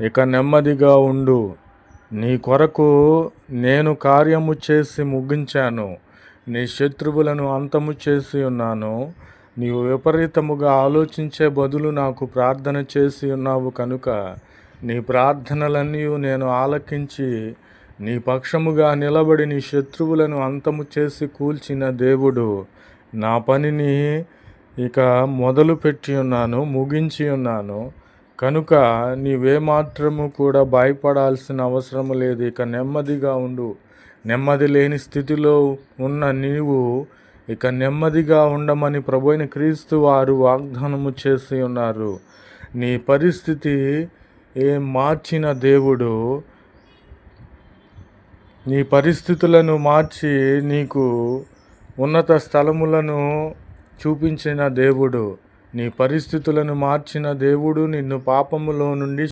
ఇక నెమ్మదిగా ఉండు. నీ కొరకు నేను కార్యము చేసి ముగించాను. నీ శత్రువులను అంతము చేసి ఉన్నాను. నీవు విపరీతముగా ఆలోచించే బదులు నాకు ప్రార్థన చేసి ఉన్నావు కనుక నీ ప్రార్థనలన్నీ నేను ఆలకించి నీ పక్షముగా నిలబడి నీ శత్రువులను అంతము చేసి కూల్చిన దేవుడు నా పనిని ఇక మొదలు పెట్టి ఉన్నాను ముగించి ఉన్నాను. కనుక నీవేమాత్రము కూడా భయపడాల్సిన అవసరం లేదు ఇక నెమ్మదిగా ఉండు. నెమ్మది లేని స్థితిలో ఉన్న నీవు ఇక నెమ్మదిగా ఉండమని ప్రభుైన క్రీస్తు వారు వాగ్దానము చేసి ఉన్నారు. నీ పరిస్థితి ఏం మార్చిన దేవుడు నీ పరిస్థితులను మార్చి నీకు ఉన్నత స్థలములను చూపించిన దేవుడు. నీ పరిస్థితులను మార్చిన దేవుడు నిన్ను పాపములో నుండి